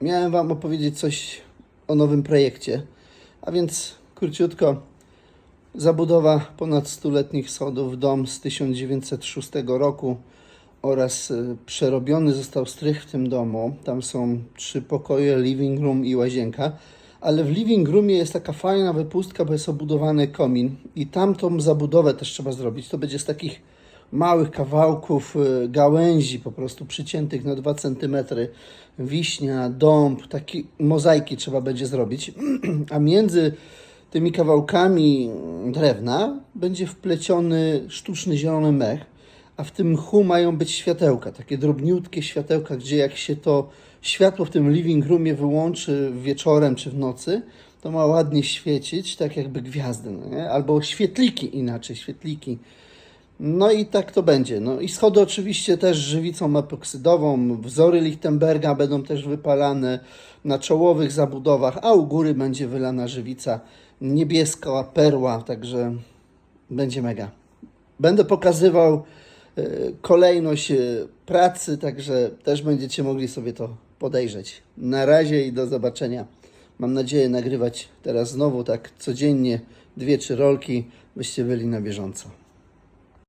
miałem Wam opowiedzieć coś o nowym projekcie. A więc króciutko. Zabudowa ponad stuletnich schodów, dom z 1906 roku oraz y, przerobiony został strych w tym domu. Tam są trzy pokoje, living room i łazienka. Ale w living roomie jest taka fajna wypustka, bo jest obudowany komin i tamtą zabudowę też trzeba zrobić. To będzie z takich małych kawałków y, gałęzi po prostu przyciętych na 2 cm. Wiśnia, dąb, takie mozaiki trzeba będzie zrobić. A między tymi kawałkami drewna będzie wpleciony sztuczny zielony mech, a w tym mchu mają być światełka, takie drobniutkie światełka, gdzie jak się to światło w tym living roomie wyłączy wieczorem czy w nocy, to ma ładnie świecić, tak jakby gwiazdy, no albo świetliki inaczej, świetliki. No i tak to będzie. No i schody oczywiście też żywicą epoksydową, wzory Lichtenberga będą też wypalane na czołowych zabudowach, a u góry będzie wylana żywica niebieska, perła, także będzie mega. Będę pokazywał e, kolejność e, pracy, także też będziecie mogli sobie to podejrzeć. Na razie i do zobaczenia. Mam nadzieję nagrywać teraz znowu tak codziennie dwie, trzy rolki, byście byli na bieżąco.